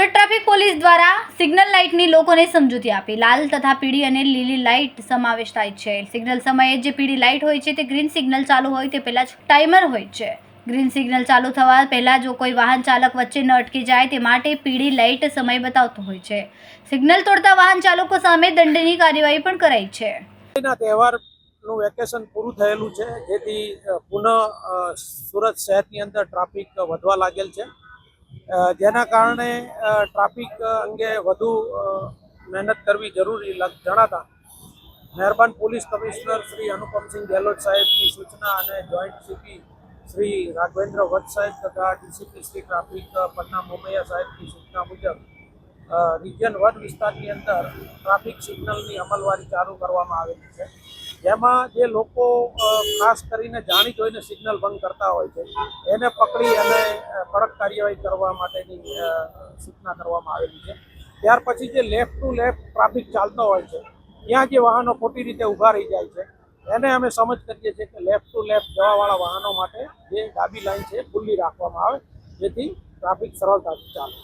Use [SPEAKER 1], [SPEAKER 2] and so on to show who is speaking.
[SPEAKER 1] Surat traffic police દ્વારા signal લાઇટની લોકોને સમજૂતી આપી. લાલ તથા પીળી અને લીલી લાઇટ સમાવેશ થાય છે. સિગ્નલ સમયે જે પીળી લાઇટ હોય છે તે ગ્રીન સિગ્નલ ચાલુ હોય તે પહેલાં જ ટાઈમર હોય છે. ગ્રીન સિગ્નલ ચાલુ થવા પહેલાં જો કોઈ વાહન ચાલક વચ્ચે ન અટકી જાય તે માટે પીળી લાઇટ સમય બતાવતો હોય છે. સિગ્નલ તોડતા વાહન ચાલકો સામે દંડની કાર્યવાહી પણ કરાઈ છે.
[SPEAKER 2] તહેવારનું વેકેશન પૂરું થયેલું છે. જેથી પુનઃ સુરત શહેરની અંદર ટ્રાફિક વધવા લાગેલ છે. જેના કારણે ટ્રાફિક અંગે વધુ મહેનત કરવી જરૂરી જણાતા મહેરબાન પોલીસ કમિશનર શ્રી અનુપમસિંહ ગેહલોત સાહેબની સૂચના અને જોઈન્ટ સીપી શ્રી રાઘવેન્દ્ર વત્સ સાહેબ તથા ડીસીપી શ્રી ટ્રાફિક પન્ના મોમૈયા સાહેબની સૂચના મુજબ રિજન વન વિસ્તારની અંદર ટ્રાફિક સિગ્નલની અમલવારી ચાલુ કરવામાં આવેલી છે. જેમાં જે લોકો ખાસ કરીને જાણી જોઈને સિગ્નલ ભંગ કરતા હોય છે, એને પકડી અને કડક કાર્યવાહી કરવા માટેની સૂચના કરવામાં આવેલી છે. ત્યાર પછી જે લેફ્ટ ટુ લેફ્ટ ટ્રાફિક ચાલતો હોય છે, ત્યાં જે વાહનો ખોટી રીતે ઊભા રહી જાય છે, એને અમે સમજ કરીએ છીએ કે લેફ્ટ ટુ લેફ્ટ જવાવાળા વાહનો માટે જે ડાબી લાઇન છે ખુલ્લી રાખવામાં આવે, જેથી ટ્રાફિક સરળતાથી ચાલે.